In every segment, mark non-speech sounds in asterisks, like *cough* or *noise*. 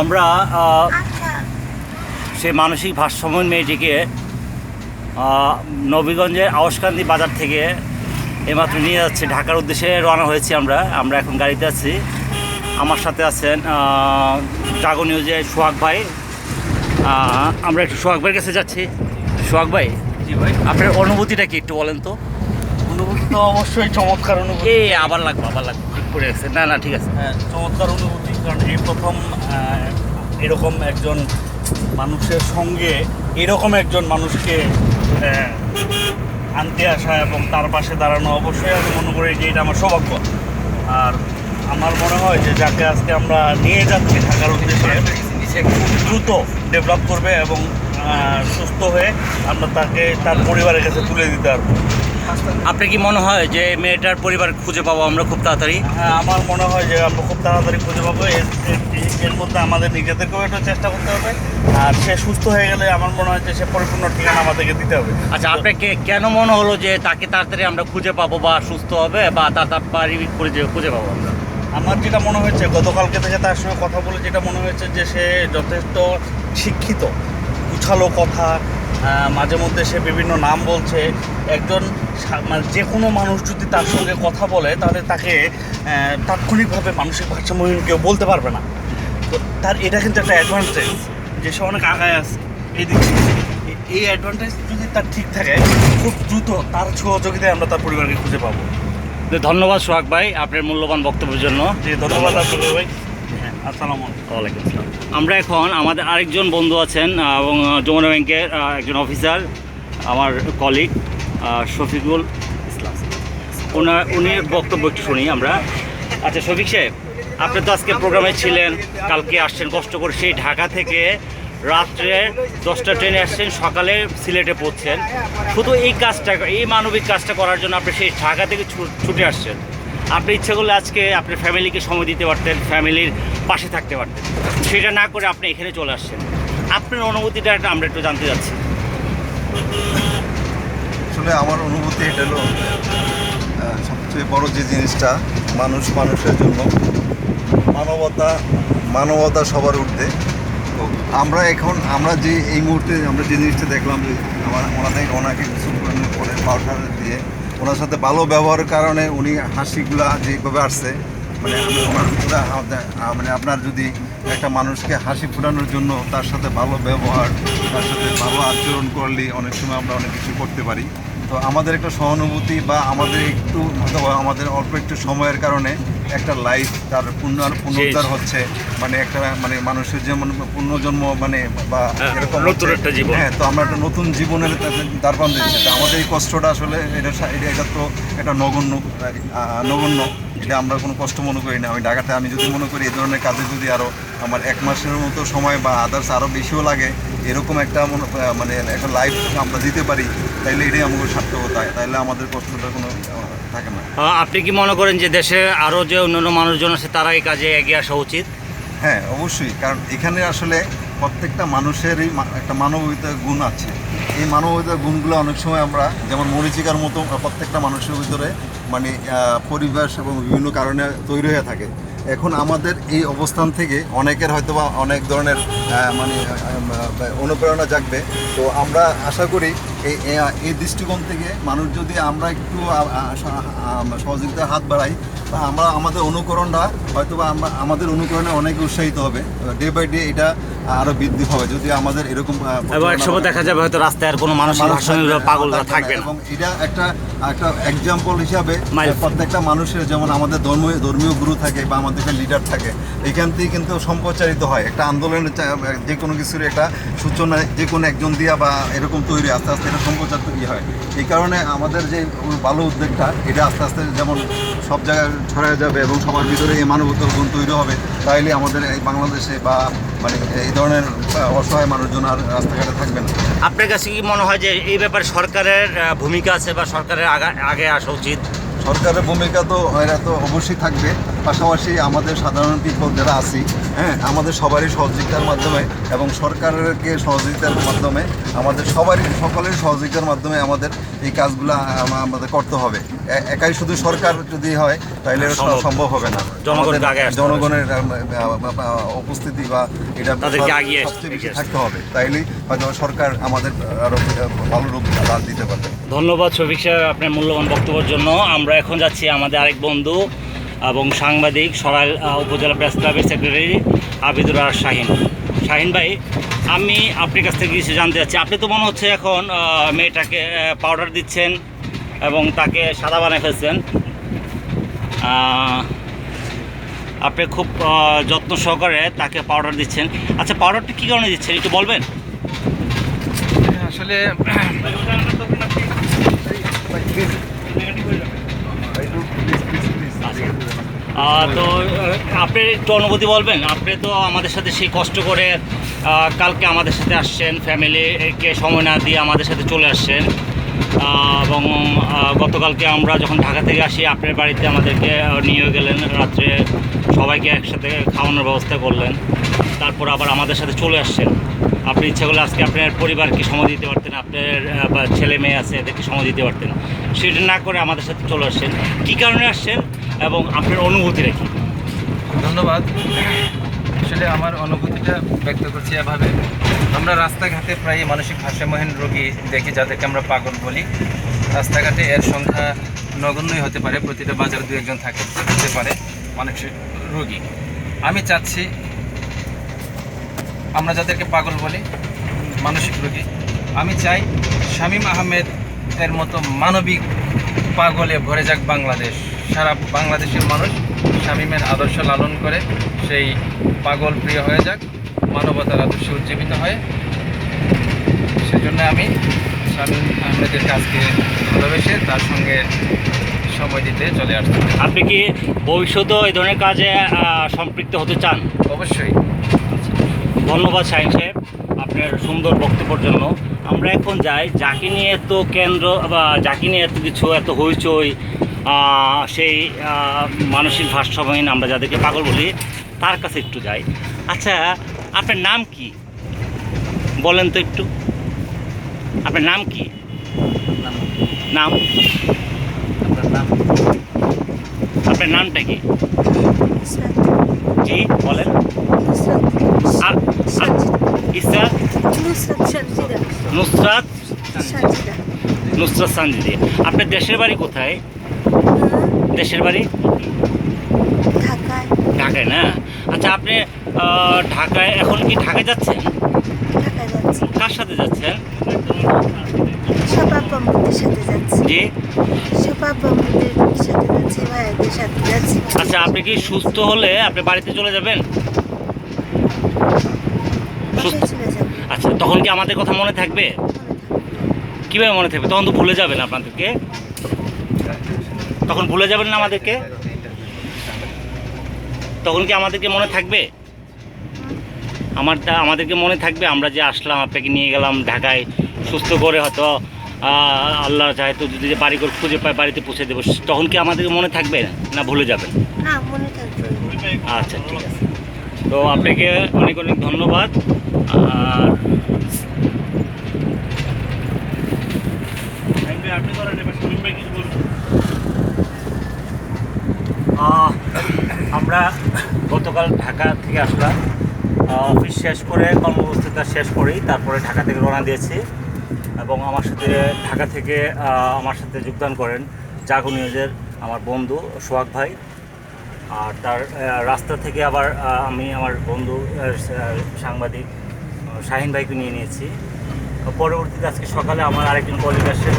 আমরা সে মানসিক ভারসাম্য মেয়েটিকে নবীগঞ্জের আওসকান্দি বাজার থেকে এমাত্র নিয়ে যাচ্ছে। ঢাকার উদ্দেশ্যে রওনা হয়েছি আমরা। আমরা এখন গাড়িতে আছি। আমার সাথে আছেন জাগো নিউজে সোহাগ ভাই। আমরা একটু সোহাগ ভাইয়ের কাছে যাচ্ছি। সোহাগ ভাই জি ভাই। আপনার অনুভূতিটা কি একটু বলেন তো? অনুভূতি তো অবশ্যই চমৎকার অনুভূতি। আবার লাগবে আবার লাগবে। পড়ে গেছে না না, ঠিক আছে। হ্যাঁ চমৎকার অনুভূতি, কারণ এই প্রথম এরকম একজন মানুষের সঙ্গে এরকম একজন মানুষকে আনতে আসা এবং তার পাশে দাঁড়ানো অবশ্যই আমি মনে করি যে এটা আমার সৌভাগ্য। আর আমার মনে হয় যে যাকে আজকে আমরা নিয়ে যাচ্ছি ঢাকার উদ্দেশ্যে খুব দ্রুত ডেভেলপ করবে এবং সুস্থ হয়ে আমরা তাকে তার পরিবারের কাছে তুলে দিতে পারব। আপনার কি মনে হয় যে মেয়েটার পরিবার খুঁজে পাবো আমরা খুব তাড়াতাড়ি? হ্যাঁ আমার মনে হয় যে আমরা খুব তাড়াতাড়ি খুঁজে পাবো। এর মধ্যে আমাদের নিজেদেরকেও একটু চেষ্টা করতে হবে। আর সে সুস্থ হয়ে গেলে আমার মনে হয় যে সে পরিপূর্ণ ঠিকানা আমাদেরকে দিতে হবে। আচ্ছা আপনাকে কেন মনে হলো যে তাকে তাড়াতাড়ি আমরা খুঁজে পাবো বা সুস্থ হবে বা তার তার খুঁজে খুঁজে পাবো আমরা? আমার যেটা মনে হয়েছে গতকালকে থেকে তার সঙ্গে কথা বলে যেটা মনে হয়েছে যে সে যথেষ্ট শিক্ষিত গুছালো কথা মাঝে মধ্যে সে বিভিন্ন নাম বলছে। একজন মানে যে কোনো মানুষ যদি তার সঙ্গে কথা বলে তাহলে তাকে তাৎক্ষণিকভাবে মানসিক ভারসাম্যহীন কেউ বলতে পারবে না। তো তার এটা কিন্তু একটা অ্যাডভান্টেজ যে সে অনেক আগায় আছে। এই দিক এই অ্যাডভান্টেজ যদি তার ঠিক থাকে খুব দ্রুত তার সহযোগিতায় আমরা তার পরিবারকে খুঁজে পাবো। ধন্যবাদ সোহাগ ভাই আপনার মূল্যবান বক্তব্যের জন্য। জি ধন্যবাদ আপনাকে ভাই হ্যাঁ আসসালামু আলাইকুম। ওয়ালাইকুম আসসালাম। আমরা এখন আমাদের আরেকজন বন্ধু আছেন এবং যমুনা ব্যাংকের একজন অফিসার, আমার কলিগ শফিকুল ইসলাম। ওনার, উনি বক্তব্য একটু শুনি আমরা। আচ্ছা শফিক সাহেব, আপনি তো আজকে প্রোগ্রামে ছিলেন, কালকে আসছেন, কষ্ট করে সেই ঢাকা থেকে রাত্রে দশটা ট্রেনে আসছেন, সকালে সিলেটে পড়ছেন শুধু এই কাজটা, এই মানবিক কাজটা করার জন্য আপনি সেই ঢাকা থেকে ছুটে আসছেন। আপনি ইচ্ছে করলে আজকে আপনার ফ্যামিলিকে সময় দিতে পারতেন, ফ্যামিলির পাশে থাকতে পারতেন। সেটা না করে আপনি এখানে চলে আসছেন। আপনার অনুভূতিটা আমরা একটু জানতে চাচ্ছি। আসলে আমার অনুভূতি এটা হলো সবচেয়ে বড় যে জিনিসটা, মানুষ মানুষের জন্য। মানবতা মানবতা সবার ঊর্ধ্বে। তো আমরা এখন, আমরা যে এই মুহূর্তে, আমরা যে জিনিসটা দেখলাম যে আমার, ওনাদের, ওনাকে কিছু পরে পাউডার দিয়ে ওনার সাথে ভালো ব্যবহারের কারণে উনি হাসিগুলা যেভাবে আসছে মানে মানে আপনার যদি একটা মানুষকে হাসি ফোটানোর জন্য তার সাথে ভালো ব্যবহার, তার সাথে ভালো আচরণ করলে অনেক সময় আমরা অনেক কিছু করতে পারি। তো আমাদের একটা সহানুভূতি বা আমাদের একটু আমাদের অল্প একটু সময়ের কারণে একটা লাইফ তার পুনর পুনরুদ্ধার হচ্ছে। মানে একটা মানে মানুষের যেমন পুনর্জন্ম মানে বা হ্যাঁ, এরকম নতুন একটা জীবন। হ্যাঁ তো আমরা একটা নতুন জীবনের দ্বারপান দিয়েছি। তো আমাদের এই কষ্টটা আসলে এটা এটা এটা তো এটা নগণ্য নগণ্য। এটা আমরা কোনো কষ্ট মনে করি না। আমি ঢাকাতে আমি যদি মনে করি এই ধরনের কাজে যদি আরও আমার এক মাসের মতো সময় বা আদার্স আরও বেশিও লাগে এরকম একটা মনে- একটা লাইফ আমরা দিতে পারি তাইলে এটাই আমাদের সার্থকতা। তাইলে আমাদের কষ্টটা কোনো থাকে না। আপনি কি মনে করেন যে দেশে আরও যে অন্যান্য মানুষজন আছে তারা এই কাজে এগিয়ে আসা উচিত? হ্যাঁ অবশ্যই। কারণ এখানে আসলে প্রত্যেকটা মানুষেরই একটা মানবিকতার গুণ আছে। এই মানবিকতার গুণগুলো অনেক সময় আমরা যেমন মরিচিকার মতো প্রত্যেকটা মানুষের ভিতরে মানে পরিবেশ এবং বিভিন্ন কারণে তৈরি হয়ে থাকে। এখন আমাদের এই অবস্থান থেকে অনেকের হয়তো বা অনেক ধরনের মানে অনুপ্রেরণা জাগবে। তো আমরা আশা করি এই দৃষ্টিকোণ থেকে মানুষ যদি আমরা একটু সহযোগিতার হাত বাড়াই বা আমরা আমাদের অনুকরণটা হয়তো বা আমরা আমাদের অনুকরণে অনেক উৎসাহিত হবে। ডে বাই ডে এটা আরও বৃদ্ধি হবে। যদি আমাদের এরকম আহ, এবং এক সময় দেখা যাবে হয়তো রাস্তায় আর কোনো মানুষ ভারসাম্য থাকবে এবং এটা একটা একটা এক্সাম্পল হিসাবে প্রত্যেকটা মানুষের যেমন আমাদের ধর্মীয় ধর্মীয় গুরু থাকে বা আমাদের একটা লিডার থাকে এখান থেকে কিন্তু সম্প্রচারিত হয়। একটা আন্দোলনের যে কোনো কিছুর একটা সূচনা যে কোনো একজন দিয়া বা এরকম তৈরি আস্তে আস্তে এটা সম্প্রচার তৈরি হয়। এই কারণে আমাদের যে ভালো উদ্যোগটা এটা আস্তে আস্তে যেমন সব জায়গায় ছড়ায় যাবে এবং সবার ভিতরে এই মানবতার গুণ তৈরি হবে তাইলে আমাদের এই বাংলাদেশে বা মানে এই ধরনের অসহায় মানুষজন আর রাস্তাঘাটে থাকবে না। আপনার কাছে কি মনে হয় যে এই ব্যাপারে সরকারের ভূমিকা আছে বা সরকারের আগা- আগে আসা উচিত? সরকারের ভূমিকা তো এরা তো অবশ্যই থাকবে। পাশাপাশি আমাদের সাধারণ পিপল যারা আছি হ্যাঁ আমাদের সবারই সহযোগিতার মাধ্যমে এবং সরকারকে সহযোগিতার মাধ্যমে আমাদের সবারই সকলের সহযোগিতার মাধ্যমে আমাদের এই কাজগুলো আমাদের করতে হবে। একাই শুধু সরকার যদি হয় তাহলে সম্ভব। হবে না। জনগণের উপস্থিতি বা এটা থাকতে হবে। তাইলেই হয়তো সরকার আমাদের আরও ভালো রূপ দিতে পারবে। ধন্যবাদ শফিক সাহেব আপনার মূল্যবান বক্তব্যের জন্য। আমরা এখন যাচ্ছি আমাদের আরেক বন্ধু এবং সাংবাদিক সরাইল উপজেলা প্রেস ক্লাবের সেক্রেটারি আবিদুর আর শাহিন। শাহিন ভাই, আমি আপনার কাছ থেকে কিছু জানতে চাচ্ছি। আপনি তো মনে হচ্ছে এখন মেয়েটাকে পাউডার দিচ্ছেন এবং তাকে সাদা বানিয়ে ফেলছেন। আপনি খুব যত্ন সহকারে তাকে পাউডার দিচ্ছেন। আচ্ছা পাউডারটা কী কারণে দিচ্ছেন? একটু বলবেন? আসলে *clears throat* তো আপনি একটু অনুভূতি বলবেন? আপনি তো আমাদের সাথে সেই কষ্ট করে কালকে আমাদের সাথে আসছেন, ফ্যামিলিকে সময় না দিয়ে আমাদের সাথে চলে আসছেন। এবং গতকালকে আমরা যখন ঢাকা থেকে আসি, আপনার বাড়িতে আমাদেরকে নিয়ে গেলেন রাত্রে। সবাইকে একসাথে খাওয়ানোর ব্যবস্থা করলেন। তারপর আবার আমাদের সাথে চলে আসছেন। আপনি ইচ্ছা করলে আজকে আপনার পরিবারকে সময় দিতে পারতেন, আপনার ছেলে মেয়ে আছে, এদেরকে সময় দিতে পারতেন। সেটা না করে আমাদের সাথে চলে আসছেন। কী কারণে আসছেন এবং আপনার অনুভূতি রাখি ধন্যবাদ। আসলে আমার অনুভূতিটা ব্যক্ত করছি এভাবে। আমরা রাস্তাঘাটে প্রায় মানসিক ভারসাম্যহীন রোগী দেখি, যাদেরকে আমরা পাগল বলি। রাস্তাঘাটে এর সংখ্যা নগণ্যই হতে পারে। প্রতিটা বাজারে দু একজন থাকে, হতে পারে মানসিক রোগী। আমি চাচ্ছি আমরা যাদেরকে পাগল বলি, মানসিক রোগী, আমি চাই শামীম আহমেদ এর মতো মানবিক পাগলে ভরে যাক বাংলাদেশ। সারা বাংলাদেশের মানুষ শামীমের আদর্শ লালন করে সেই পাগল প্রিয় হয়ে যাক মানবতার আদর্শে উজ্জীবিত হয়। সেজন্য আমি শামীম আহমেদের কাজকে ভালোবেসে তার সঙ্গে সময় দিতে চলে আসছি। আপনি কি ভবিষ্যতেও এই ধরনের কাজে সম্পৃক্ত হতে চান? অবশ্যই। ধন্যবাদ শাহিন সাহেব আপনার সুন্দর বক্তব্যের জন্য। আমরা এখন যাই। যাকে নিয়ে এত কেন্দ্র বা যাকে নিয়ে এত কিছু এত হইচই সেই মানসিক ভারসাম্যহীন আমরা যাদেরকে পাগল বলি তার কাছে একটু যাই। আচ্ছা আপনার নাম কি? বলেন তো একটু। আপনার নাম কি? নাম আপনার নাম? আপনার নামটা কি? জি বলেন। আর ইসরাত নুসরাত নুসরাত সানজিদি। আপনার দেশের বাড়ি কোথায়? দেশের বাড়ি? ঢাকায়। ঢাকায় না? আচ্ছা আপনি ঢাকায় এখন কি ঢাকায় যাচ্ছেন? কার সাথে যাচ্ছেন? আচ্ছা আপনি কি সুস্থ হলে আপনি বাড়িতে চলে যাবেন সুস্থ বাসায় চলে যাব আচ্ছা তখন কি আমাদের কথা মনে থাকবে? কীভাবে মনে থাকবে? তখন তো ভুলে যাবেন আপনাদেরকে। তখন ভুলে যাবেন না আমাদেরকে? তখন কি আমাদেরকে মনে থাকবে? আমার আমাদেরকে মনে থাকবে? আমরা যে আসলাম আপনাকে নিয়ে গেলাম ঢাকায় সুস্থ করে হয়তো আল্লাহ আল্লাহ চাইতো যদি যে বাড়ি করে খুঁজে পায় বাড়িতে পৌঁছে দেবো। তখন কি আমাদেরকে মনে থাকবে না ভুলে যাবেন? আচ্ছা ঠিক আছে। তো আপনাকে অনেক অনেক ধন্যবাদ। আর আমরা গতকাল ঢাকা থেকে আসলাম। অফিস শেষ করে কর্মব্যস্ততা শেষ করেই তারপরে ঢাকা থেকে রওনা দিয়েছি এবং আমার সাথে ঢাকা থেকে আমার সাথে যোগদান করেন জাগো নিউজের আমার বন্ধু সোহাগ ভাই। আর তার রাস্তা থেকে আবার আমি আমার বন্ধু সাংবাদিক শাহিন ভাইকে নিয়ে নিয়েছি। পরবর্তীতে আজকে সকালে আমার আরেকজন কলিগ আসেন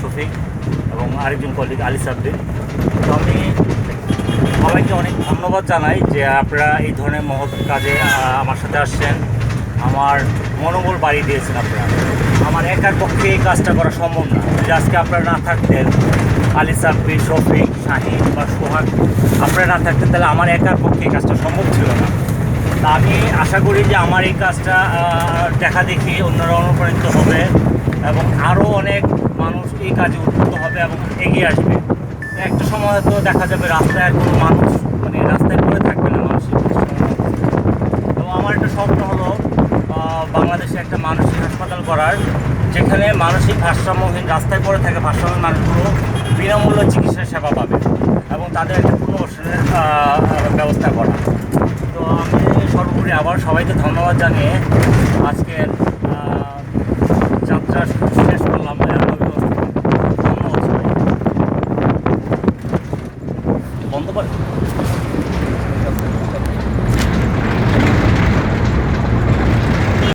শফিক, এবং আরেকজন কলিগ আলি সাব্বির তো আমি সবাইকে অনেক ধন্যবাদ জানাই যে আপনারা এই ধরনের মহৎ কাজে আমার সাথে আসছেন। আমার মনোবল বাড়িয়ে দিয়েছেন আপনারা। আমার একার পক্ষে এই কাজটা করা সম্ভব না। যদি আজকে আপনারা না থাকতেন, আলি সাব্বির, শফিক, শাহিন বা সোহাগ, আপনারা না থাকতেন, তাহলে আমার একার পক্ষে এই কাজটা সম্ভব ছিল না। তা আমি আশা করি যে আমার এই কাজটা দেখা দেখি অন্যরা অনুপ্রাণিত হবে এবং আরও অনেক মানুষ এই কাজে উদ্বুদ্ধ হবে এবং এগিয়ে আসবে। একটা সময় তো দেখা যাবে রাস্তায় আর কোনো মানুষ মানে রাস্তায় পড়ে থাকবে না ভারসাম্য। তো আমার একটা স্বপ্ন হলো বাংলাদেশে একটা মানসিক হাসপাতাল করার, যেখানে মানসিক ভারসাম্যহীন রাস্তায় পড়ে থাকে ভারসাম্যহীন মানুষগুলো বিনামূল্য চিকিৎসা সেবা পাবে এবং তাদের একটা পুনর্বাসনের ব্যবস্থা করা তো আমি সর্বোপরি আবার সবাইকে ধন্যবাদ জানিয়ে আজকের